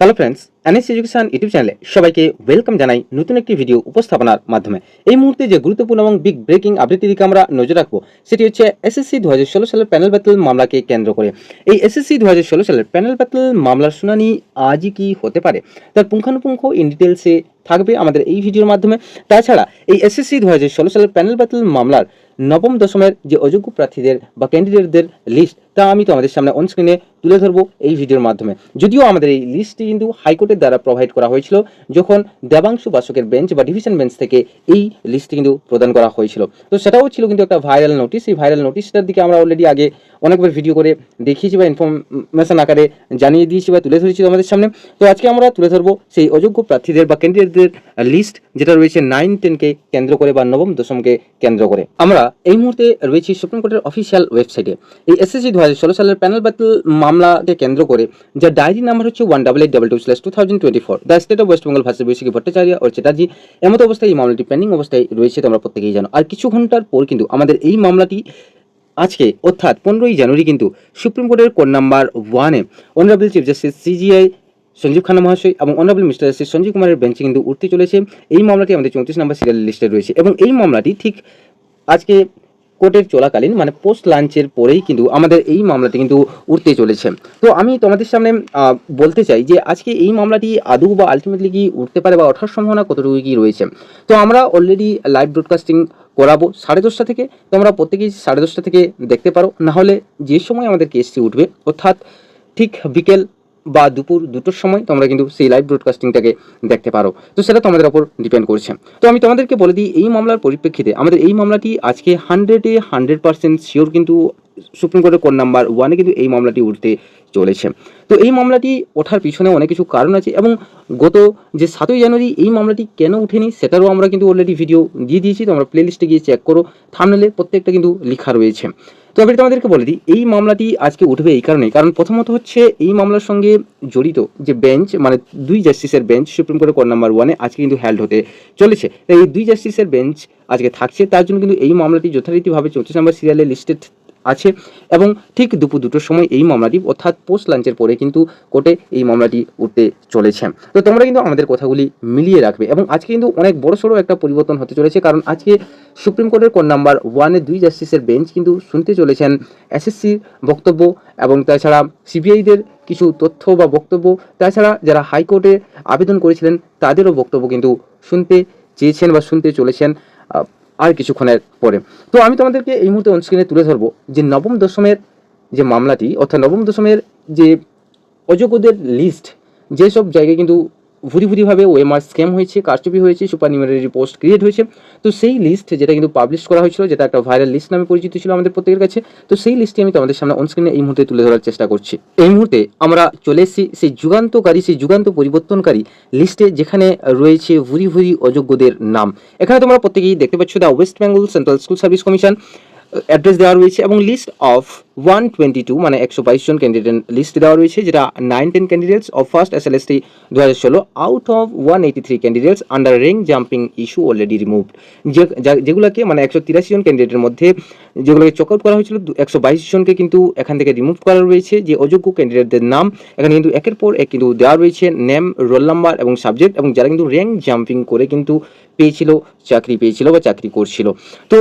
Hello friends NS education YouTube চ্যানেলে সবাইকে welcome জানাই নতুন একটি ভিডিও উপস্থাপনার মাধ্যমে। এই মুহূর্তে যে গুরুত্বপূর্ণ এবং বিগ ব্রেকিং আপডেটের দিকে আমরা নজর রাখব, সেটি হচ্ছে এসএসসি দু হাজার ষোলো সালের প্যানেল ব্যাটেল মামলাকে কেন্দ্র করে। এই এসএসসি দু হাজার ষোলো সালের প্যানেল ব্যাটেল মামলার শুনানি আজই কি হতে পারে? তার পুঙ্খানুপুঙ্খ ইন ডিটেলসে থাকবে আমাদের এই ভিডিওর মাধ্যমে। তাছাড়া এই এসএসসি দু হাজার ষোলো সালের প্যানেল ব্যাটেল মামলার নবম দশমের যে অযোগ্য প্রার্থীদের বা ক্যান্ডিডেটদের লিস্ট তা আমি তোমাদের সামনে অন স্ক্রিনে তুলে ধরবো এই ভিডিওর মাধ্যমে। যদিও আমাদের এই লিস্টটি কিন্তু হাইকোর্টের দ্বারা প্রোভাইড করা হয়েছিল, যখন দেবাংশু বাসকের বেঞ্চ বা ডিভিশন বেঞ্চ থেকে এই লিস্টটি কিন্তু প্রদান করা হয়েছিল। তো সেটাও ছিল কিন্তু একটা ভাইরাল নোটিশ এই ভাইরাল নোটিশটার দিকে আমরা অলরেডি আগে অনেকবার ভিডিও করে দেখিয়েছি বা ইনফরমেশন আকারে জানিয়ে দিয়েছি বা তুলে ধরেছি আমাদের সামনে। তো আজকে আমরা তুলে ধরবো সেই অযোগ্য প্রার্থীদের বা ক্যান্ডিডেটদের লিস্ট যেটা রয়েছে নাইন টেনকে কেন্দ্র করে বা নবম দশমকে কেন্দ্র করে। আমরা এই মুহূর্তে রয়েছি সুপ্রিম কোর্টের অফিসিয়াল ওয়েবসাইটে এই এসএসসি দু হাজার ষোলো সালের প্যানেল ব্যাটেল মামলাকে কেন্দ্র করে, যার ডায়েরি নাম্বার হচ্ছে one double eight double two slash two thousand twenty four the state of West Bengal versus Baishakhi Bhattacharya ও চ্যাটার্জি, এমত অবস্থায় এই মামলাটি পেন্ডিং অবস্থায় রয়েছে, তোমরা প্রত্যেকেই জানো। আর কিছু ঘণ্টার পর কিন্তু আমাদের এই মামলাটি আজকে, অর্থাৎ পনেরোই জানুয়ারি কিন্তু সুপ্রিম কোর্টের কোড নাম্বার ওয়ানে honourable chief justice CJI Sanjiv Khanna মহাশয় এবং অনারেবল মিস্টার জাস্টিস সঞ্জীব কুমারের বেঞ্চে কিন্তু উঠতে চলেছে। এই মামলাটি আমাদের চৌত্রিশ নম্বর সিরিয়াল লিস্টে রয়েছে এবং এই মামলাটি ঠিক আজকে কোর্টের চলাকালীন মানে পোস্ট লাঞ্চের পরেই কিন্তু আমাদের এই মামলাটি কিন্তু উঠতে চলেছে। তো আমি তোমাদের সামনে বলতে চাই যে আজকে এই মামলাটি আদৌ বা আলটিমেটলি কি উঠতে পারে বা ওঠার সম্ভাবনা কতটুকু কি রয়েছে? তো আমরা অলরেডি লাইভ ব্রডকাস্টিং করাবো সাড়ে দশটা থেকে, তোমরা প্রত্যেকেই সাড়ে দশটা থেকে দেখতে পারো। না হলে যে সময় আমাদের কেসটি উঠবে, অর্থাৎ ঠিক বিকেল বা দুপুর দুটোর সময় তোমরা কিন্তু সেই লাইভ ব্রডকাস্টিংটাকে দেখতে পারো। তো সেটা তোমাদের ওপর ডিপেন্ড করছে। তো আমি তোমাদেরকে বলে দিই, এই মামলার পরিপ্রেক্ষিতে আমাদের এই মামলাটি আজকে হান্ড্রেডে হান্ড্রেড পার্সেন্ট শিওর কিন্তু সুপ্রিম কোর্টের কোড নাম্বার ওয়ানে কিন্তু এই মামলাটি উঠতে চলেছে। তো এই মামলাটি ওঠার পিছনে অনেক কিছু কারণ আছে এবং গত যে সাতই জানুয়ারি এই মামলাটি কেন উঠেনি সেটারও আমরা কিন্তু অলরেডি ভিডিও দিয়ে দিয়েছি। তোমরা প্লে লিস্টে গিয়ে চেক করো। থামনেলে প্রত্যেকটা কিন্তু লেখা রয়েছে। তো আমি তোমাদেরকে বলে দিই, এই মামলাটি আজকে উঠবে এই কারণে কারণ প্রথমত হচ্ছে, এই মামলার সঙ্গে জড়িত যে বেঞ্চ মানে দুই জাস্টিসের বেঞ্চ সুপ্রিম কোর্টের কোর্ট নাম্বার ওয়ানে আজকে কিন্তু হ্যাল্ড হতে চলেছে। তাই এই দুই জাস্টিসের বেঞ্চ আজকে থাকছে, তার জন্য কিন্তু এই মামলাটি যথারীতিভাবে চৌত্রিশ নম্বর সিরিয়ালে লিস্টেড আছে এবং ঠিক দুপুর দুটোর সময় এই মামলাটি অর্থাৎ পোস্ট লাঞ্চের পরে কিন্তু কোর্টে এই মামলাটি উঠতে চলেছে। তো তোমরা কিন্তু আমাদের কথাগুলি মিলিয়ে রাখবে এবং আজকে কিন্তু অনেক বড় সড়ো একটা পরিবর্তন হতে চলেছে কারণ আজকে সুপ্রিম কোর্টের কোড নাম্বার ওয়ানে দুই জাস্টিসের বেঞ্চ কিন্তু শুনতে চলেছেন এসএসসির বক্তব্য এবং তাছাড়া সিবিআইদের কিছু তথ্য বা বক্তব্য, তাছাড়া যারা হাইকোর্টে আবেদন করেছিলেন তাদেরও বক্তব্য কিন্তু শুনতে চেয়েছেন বা শুনতে চলেছেন। আর কিছুক্ষণের পরে। তো আমি তোমাদেরকে এই মুহূর্তে অনস্ক্রিনে তুলে ধরবো যে নবম দশমের যে মামলাটি, অর্থাৎ নবম দশমের যে অযোগ্যদের লিস্ট যেসব জায়গায় কিন্তু ভুরি ভুরিভাবে ওএমআর স্ক্যাম হয়েছে, কারচুপি হয়েছে, সুপার নিউমারি পোস্ট ক্রিয়েট হয়েছে। তো সেই লিস্ট যেটা কিন্তু পাবলিশ করা হয়েছিল, যেটা একটা ভাইরাল লিস্ট নামে পরিচিত ছিল আমাদের প্রত্যেকের কাছে, তো সেই লিস্টটি আমি তোমাদের সামনে অনস্ক্রিনে এই মুহূর্তে তুলে ধরার চেষ্টা করছি। এই মুহূর্তে আমরা চলে এসেছি সেই যুগান্তকারী, সেই যুগান্ত পরিবর্তনকারী লিস্টে যেখানে রয়েছে ভুরি ভুরি অযোগ্যদের নাম। এখানে তোমরা প্রত্যেকেই দেখতে পাচ্ছ the West Bengal central school service commission address দেওয়া রয়েছে এবং list of one twenty two মানে একশো বাইশ জন ক্যান্ডিডেট লিস্ট দেওয়া রয়েছে, যেটা nine ten candidates of first S L S T দু হাজার ষোলো out of one eighty three candidates under range jumping issue already removed যেগুলোকে মানে একশো তিরাশি জন ক্যান্ডিডেটের মধ্যে যেগুলোকে চক আউট করা হয়েছিল একশো বাইশ জনকে কিন্তু এখান থেকে রিমুভ করা রয়েছে। যে অযোগ্য ক্যান্ডিডেটদের নাম, এখানে কিন্তু একের পর এক কিন্তু দেওয়া রয়েছে নেম রোল নাম্বার এবং সাবজেক্ট এবং যারা কিন্তু র্যাঙ্ক জাম্পিং করে কিন্তু পেয়েছিল, চাকরি পেয়েছিল বা চাকরি করছিল। তো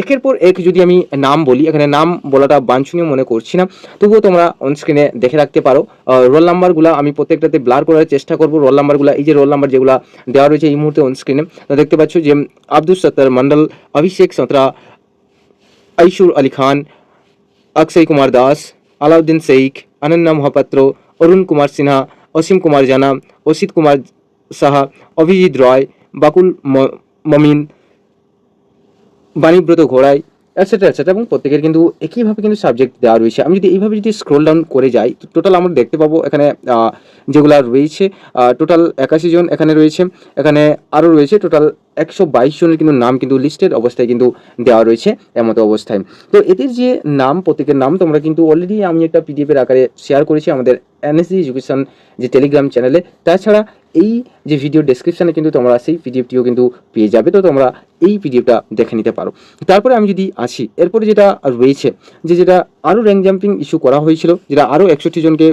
একের পর এক যদি আমি নাম বলি, এখানে নাম বলাটা বাঞ্ছনীয় মনে করছি না। তবুও তোমরা অনস্ক্রিনে দেখে রাখতে পারো। রোল নাম্বারগুলো আমি প্রত্যেকটাতে ব্লার করার চেষ্টা করব। রোল নাম্বারগুলো এই যে রোল নাম্বার যেগুলো দেওয়া রয়েছে এই মুহূর্তে অনস্ক্রিনে দেখতে পাচ্ছ যে আব্দুল সত্তার মন্ডল অভিষেক সত্রা, আইশুর আলী খান, অক্ষয় কুমার দাস, আলাউদ্দিন শেখ অনন্যা মহাপাত্র, অরুণ কুমার সিনহা, অসীম কুমার জানা, অসিত কুমার সাহা, অভিজিৎ রয়, বাকুল মমিন বাণীব্রত ঘোড়ায় অ্যাটসেট্রা অ্যাটসেট্রা এবং প্রত্যেকের কিন্তু একইভাবে কিন্তু সাবজেক্ট দেওয়া রয়েছে। আমি যদি এইভাবে যদি স্ক্রোল ডাউন করে যাই, তো টোটাল আমরা দেখতে পাবো এখানে যেগুলো রয়েছে টোটাল একাশি জন এখানে রয়েছে, এখানে আরও রয়েছে টোটাল একশো বাইশ জনের কিন্তু নাম কিন্তু লিস্টেড অবস্থায় কিন্তু দেওয়া রয়েছে এমতো অবস্থায়। তো এদের যে নাম প্রত্যেকের নাম, তোমরা কিন্তু অলরেডি আমি একটা পিডিএফের আকারে শেয়ার করেছি আমাদের এনএসজি এডুকেশন যে টেলিগ্রাম চ্যানেলে তাছাড়া এই যে ভিডিও ডেসক্রিপশানে কিন্তু তোমরা সেই পিডিএফটিও কিন্তু পেয়ে যাবে। তো তোমরা এই পিডিএফটা দেখে নিতে পারো। তারপরে আমি যদি আসি, এরপরে যেটা রয়েছে যে যেটা আরও র্যাঙ্ক জাম্পিং ইস্যু করা হয়েছিল, যেটা আরও একষট্টি জনকে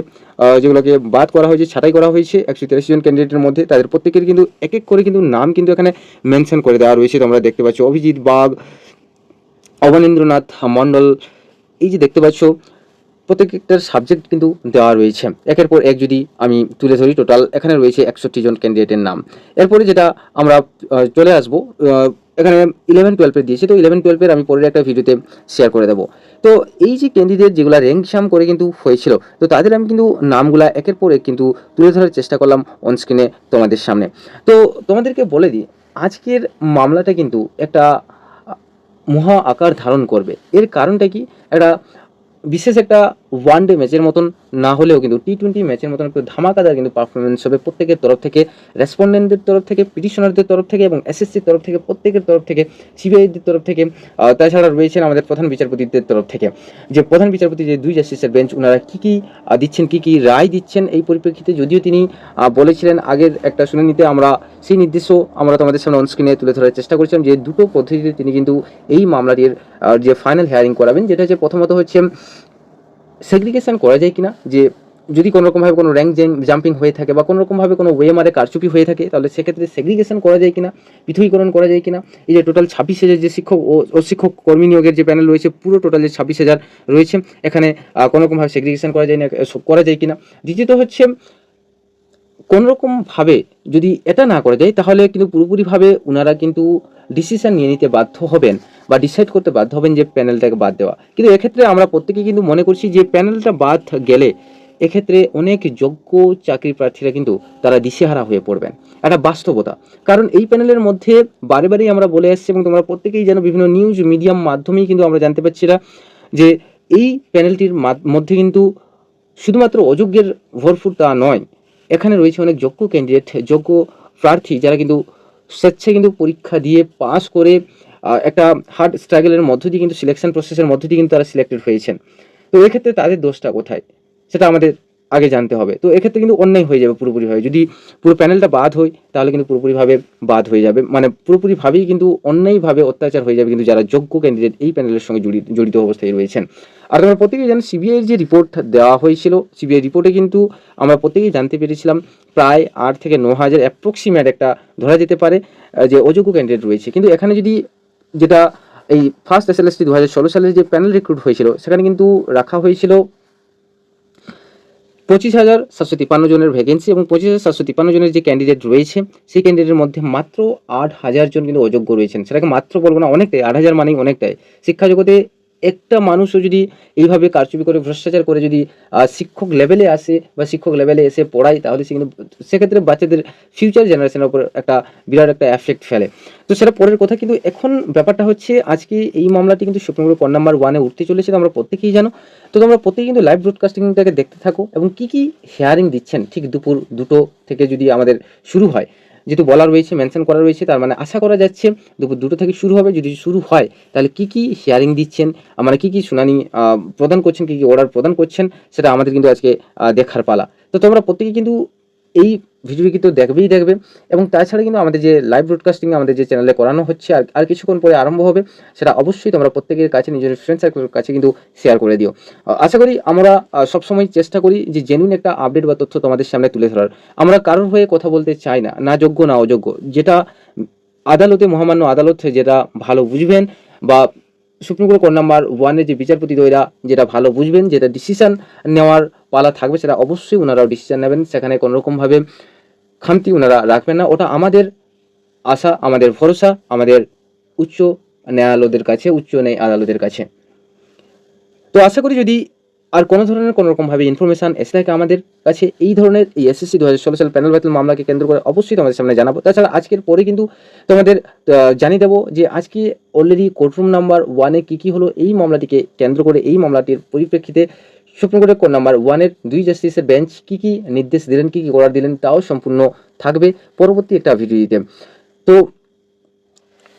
যেগুলোকে বাদ করা হয়েছে, ছাঁটাই করা হয়েছে, একশো তিরাশি জন ক্যান্ডিডেটের মধ্যে, তাদের প্রত্যেকের কিন্তু এক এক করে কিন্তু নাম কিন্তু এখানে মেনশন করে দেওয়া রয়েছে, তোমরা দেখতে পাচ্ছ অভিজিৎ বাগ, অবনীন্দ্রনাথ মণ্ডল, এই যে দেখতে পাচ্ছ, প্রত্যেকটার সাবজেক্ট কিন্তু দেওয়া রয়েছে। একের পর এক যদি আমি তুলে ধরি টোটাল এখানে রয়েছে একষট্টি জন ক্যান্ডিডেটের নাম। এরপরে যেটা আমরা চলে আসব এখানে ইলেভেন টুয়েলভের দিয়েছি, তো ইলেভেন টুয়েলভের আমি পরের একটা ভিডিওতে শেয়ার করে দেবো। তো এই যে ক্যান্ডিডেট যেগুলো র্যাঙ্ক সাম করে কিন্তু হয়েছিল, তো তাদের আমি কিন্তু নামগুলা একের পর এক কিন্তু তুলে ধরার চেষ্টা করলাম অন স্ক্রিনে তোমাদের সামনে। তো তোমাদেরকে বলে দিই আজকের মামলাটা কিন্তু একটা মহা আকার ধারণ করবে। এর কারণটা কি? একটা বিশেষ একটা ওয়ান ডে ম্যাচের মতন না হলেও কিন্তু টি টোয়েন্টি ম্যাচের মতন একটু ধামাকাদার কিন্তু পারফরমেন্স হবে প্রত্যেকের তরফ থেকে রেসপন্ডেন্টদের তরফ থেকে পিটিশনারদের তরফ থেকে এবং এসএসসির তরফ থেকে, প্রত্যেকের তরফ থেকে সিবিআইদের তরফ থেকে তাছাড়া রয়েছেন আমাদের প্রধান বিচারপতিদের তরফ থেকে। যে প্রধান বিচারপতি যে দুই জাস্টিসের বেঞ্চ ওনারা কী কী দিচ্ছেন, কী কী রায় দিচ্ছেন এই পরিপ্রেক্ষিতে যদিও তিনি বলেছিলেন, আগের একটা শুনানিতে আমরা সেই নির্দেশও আমরা তোমাদের সামনে অনস্ক্রিনে তুলে ধরার চেষ্টা করেছিলাম যে দুটো পদ্ধতিতে তিনি কিন্তু এই মামলাটির যে ফাইনাল হেয়ারিং করাবেন, যেটা হচ্ছে প্রথমত হচ্ছে সেগ্রিগেশন করা যায় কিনা? যে যদি কোনো রকমভাবে কোনো র্যাঙ্ক জাম্পিং হয়ে থাকে বা কোনো রকমভাবে কোনো ওয়েমারে কারচুপি হয়ে থাকে, তাহলে সেক্ষেত্রে সেগ্রিগেশন করা যায় কিনা? পৃথকীকরণ করা যায় কিনা? এই যে টোটাল ছাব্বিশ হাজার যে শিক্ষক ও শিক্ষক কর্মী নিয়োগের যে প্যানেল রয়েছে, পুরো টোটাল যে ছাব্বিশ হাজার রয়েছে, এখানে কোনো রকমভাবে সেগ্রিগেশন করা যায় না করা যায় কিনা? দ্বিতীয়ত হচ্ছে কোনো রকমভাবে যদি এটা না করা যায়, তাহলে কিন্তু পুরোপুরিভাবে ওনারা কিন্তু ডিসিশন নিয়ে নিতে বাধ্য হবেন বা ডিসাইড করতে বাধ্য হবেন যে প্যানেলটাকে বাদ দেওয়া। কিন্তু এক্ষেত্রে আমরা প্রত্যেকে কিন্তু মনে করছি যে প্যানেলটা বাদ গেলে এক্ষেত্রে অনেক যোগ্য চাকরি প্রার্থীরা কিন্তু তারা দিশেহারা হয়ে পড়বেন। একটা বাস্তবতা। কারণ এই প্যানেলের মধ্যে বারে বারেই আমরা বলে আসছি এবং তোমরা প্রত্যেকেই যেন বিভিন্ন নিউজ মিডিয়াম মাধ্যমেই কিন্তু আমরা জানতে পারছি না যে এই প্যানেলটির মাধ- মধ্যে কিন্তু শুধুমাত্র অযোগ্যের ভরপুর তা নয় এখানে রয়েছে অনেক যোগ্য ক্যান্ডিডেট যোগ্য প্রার্থী যারা কিন্তু স্বেচ্ছায় কিন্তু পরীক্ষা দিয়ে পাস করে একটা হার্ড স্ট্রাগলের মধ্য দিয়ে কিন্তু সিলেকশন প্রসেসের মধ্য দিয়ে কিন্তু তারা সিলেক্টেড হয়েছেন। তো এক্ষেত্রে তাদের দোষটা কোথায়? সেটা আমাদের আগে জানতে হবে। তো এক্ষেত্রে কিন্তু অন্যায় হয়ে যাবে পুরোপুরিভাবে যদি পুরো প্যানেলটা বাদ হয়, তাহলে কিন্তু পুরোপুরিভাবে বাদ হয়ে যাবে। মানে পুরোপুরিভাবেই কিন্তু অন্যায়ভাবে অত্যাচার হয়ে যাবে কিন্তু যারা যোগ্য ক্যান্ডিডেট এই প্যানেলের সঙ্গে জড়িত অবস্থায় রয়েছেন। আর তোমরা প্রত্যেকেই জানো সিবিআইয়ের যে রিপোর্ট দেওয়া হয়েছিল, সিবিআই রিপোর্টে কিন্তু আমরা প্রত্যেকেই জানতে পেরেছিলাম প্রায় আট থেকে ন হাজার অ্যাপ্রক্সিমেট একটা ধরা যেতে পারে যে অযোগ্য ক্যান্ডিডেট রয়েছে। কিন্তু এখানে যদি যেটা এই first S L S T দু হাজার ষোলো সালে যে প্যানেল রিক্রুট হয়েছিল, সেখানে কিন্তু রাখা হয়েছিল পঁচিশ হাজার সাতশো তিপ্পান্ন জনের ভ্যাকেন্সি এবং পঁচিশ হাজার সাতশো তিপ্পান্ন জনের যে ক্যান্ডিডেট রয়েছে, সেই ক্যান্ডিডেটের মধ্যে মাত্র আট হাজার জন কিন্তু অযোগ্য রয়েছেন। সেটাকে মাত্র বলব না, অনেকটাই, আট হাজার মানেই অনেকটাই। শিক্ষা জগতে একটা মানুষও যদি এইভাবে কারচুপি করে, ভ্রষ্টাচার করে যদি শিক্ষক লেভেলে আসে বা শিক্ষক লেভেলে এসে পড়ায়, তাহলে সে কিন্তু সেক্ষেত্রে বাচ্চাদের ফিউচার জেনারেশনের উপর একটা বিরাট একটা এফেক্ট ফেলে। তো সেটা পরের কথা, কিন্তু এখন ব্যাপারটা হচ্ছে, আজকে এই মামলাটি কিন্তু সুপ্রিম কোর্ট নাম্বার ওয়ানে উঠতে চলেছে তো আমরা প্রত্যেকেই জানো। তো তোমরা প্রত্যেকেই কিন্তু লাইভ ব্রডকাস্টিংটাকে দেখতে থাকো এবং কি কি হেয়ারিং দিচ্ছেন ঠিক দুপুর দুটো থেকে যদি আমাদের শুরু হয়। যেহেতু বলা রয়েছে মেনশন করা রয়েছে, তার মানে আশা করা যাচ্ছে দুপুর দুটো থেকে শুরু হবে। যদি শুরু হয়, তাহলে কি কি শেয়ারিং দিচ্ছেন? মানে কি কি শুনানি প্রদান করছেন, কি কি অর্ডার প্রদান করছেন, সেটা আমাদের কিন্তু আজকে দেখার পালা। তো তোমরা প্রত্যেকে কিন্তু এই ভিডিওটি কিন্তু দেখবেই দেখবে। এবং তাছাড়া কিন্তু আমাদের যে লাইভ ব্রডকাস্টিং আমাদের যে চ্যানেলে করানো হচ্ছে, আর আর কিছুক্ষণ পরে আরম্ভ হবে, সেটা অবশ্যই তোমরা প্রত্যেকের কাছে, নিজের ফ্রেন্ড সার্কেলের কাছে কিন্তু শেয়ার করে দিও। আশা করি আমরা সবসময় চেষ্টা করি যে জেনুইন একটা আপডেট বা তথ্য তোমাদের সামনে তুলে ধরার। আমরা কারোর হয়ে কথা বলতে চাই না না যোগ্য, না অযোগ্য। যেটা আদালতে, মহামান্য আদালত যেটা ভালো বুঝবেন বা সুপ্রিম কোর্ট কোর্ট নাম্বার ওয়ানের যে বিচারপতি দ্বৈরা যেটা ভালো বুঝবেন, যেটা ডিসিশন নেওয়ার পালা থাকবে, সেটা অবশ্যই ওনারাও ডিসিশন নেবেন। সেখানে কোনো রকমভাবে খামতি ওনারা রাখবেন না। ওটা আমাদের আশা, আমাদের ভরসা, আমাদের উচ্চ ন্যায়ালয়দের কাছে, উচ্চ ন্যায় আদালতের কাছে। তো আশা করি যদি আর কোনো ধরনের কোনো রকমভাবে ইনফরমেশন এসে থাকে আমাদের কাছে, এই ধরনের এই এসএসসি দু হাজার ষোলো সাল প্যানেল ব্যাটেল মামলাকে কেন্দ্র করে অবশ্যই তোমাদের সামনে জানাব। তাছাড়া আজকের পরে কিন্তু তোমাদের জানিয়ে দেবো যে আজকে অলরেডি কোর্টরুম নাম্বার ওয়ানে কী কী হলো, এই মামলাটিকে কেন্দ্র করে, এই মামলাটির পরিপ্রেক্ষিতে সুপ্রিম কোর্টের কোর্ট নাম্বার ওয়ানের দুই জাস্টিসের বেঞ্চ কী কী নির্দেশ দিলেন, কী কী করার দিলেন, তাও সম্পূর্ণ থাকবে পরবর্তী একটা ভিডিওতে তো।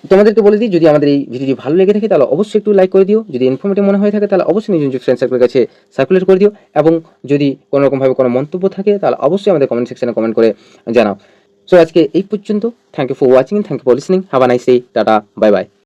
তোমাদেরকে বলে দিই, যদি আমাদের এই ভিডিওটি ভালো লেগে থাকে, তাহলে অবশ্যই একটু লাইক করে দিও। যদি ইনফরমেটিভ মনে হয়ে থাকে, তাহলে অবশ্যই নিজের ফ্রেন্ড সার্কেলের কাছে সার্কুলেট করে দিও। এবং যদি কোনো রকমভাবে কোনো মন্তব্য থাকে, তাহলে অবশ্যই আমাদের কমেন্ট সেকশনে কমেন্ট করে জানাও। সো আজকে এই পর্যন্ত। Thank you for watching thank you for listening have a nice day tata bye bye